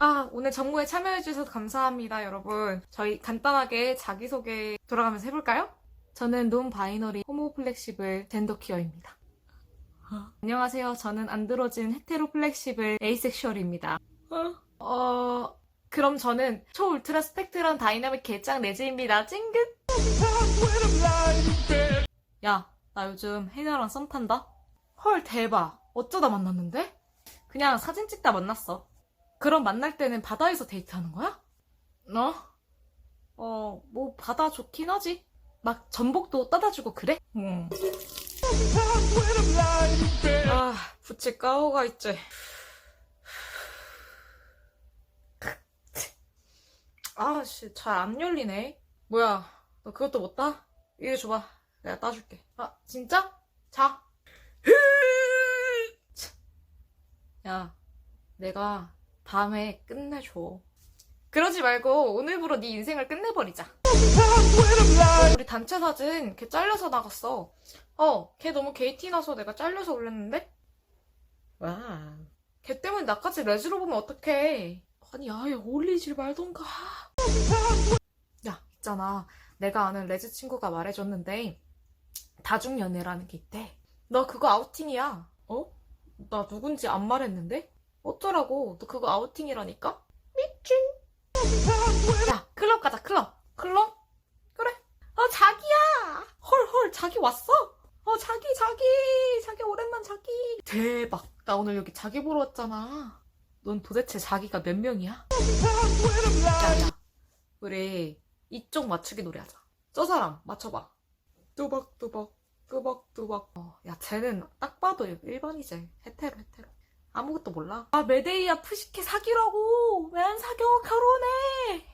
아, 오늘 정모에 참여해주셔서 감사합니다, 여러분. 저희 간단하게 자기소개 돌아가면서 해볼까요? 저는 논 바이너리 호모 플렉시블 젠더 퀴어입니다. 안녕하세요. 저는 안드로진 헤테로 플렉시블 에이섹슈얼입니다. 어, 그럼 저는 초울트라 스펙트럼 다이나믹 개짱 레즈입니다. 찡긋! 야, 나 요즘 해녀랑 썸 탄다? 헐, 대박. 어쩌다 만났는데? 그냥 사진 찍다 만났어. 그럼 만날 때는 바다에서 데이트하는 거야? 너? 어, 뭐, 바다 좋긴 하지. 막 전복도 따다주고 그래? 응. 아, 부채 까오가 있지. 아, 씨, 잘 안 열리네. 뭐야, 너 그것도 못 따? 이거 줘봐. 내가 따줄게. 아, 진짜? 자. 야, 내가 다음에 끝내줘. 그러지 말고 오늘부로 네 인생을 끝내버리자. 우리 단체 사진 걔 잘려서 나갔어. 어, 걔 너무 게이티 나서 내가 잘려서 올렸는데? 와. 걔 때문에 나까지 레즈로 보면 어떡해. 아니, 아예 어울리지 말던가. 야, 있잖아. 내가 아는 레즈 친구가 말해줬는데, 다중연애라는 게 있대. 너 그거 아우팅이야. 어? 나 누군지 안 말했는데? 어쩌라고. 너 그거 아우팅이라니까? 미친. 야, 클럽 가자, 클럽. 클럽? 그래. 어, 자기야! 헐, 헐, 자기 왔어? 어, 자기, 자기! 자기, 오랜만 자기! 대박. 나 오늘 여기 자기 보러 왔잖아. 넌 도대체 자기가 몇 명이야? 야, 야. 우리 이쪽 맞추기 노래 하자. 저 사람, 맞춰봐. 뚜벅뚜벅, 뚜벅뚜벅. 어, 야, 쟤는 딱 봐도 1번이지. 헤테로, 헤테로. 아무것도 몰라. 아, 메데이야 푸시케 사귀라고! 왜 안 사겨? 결혼해!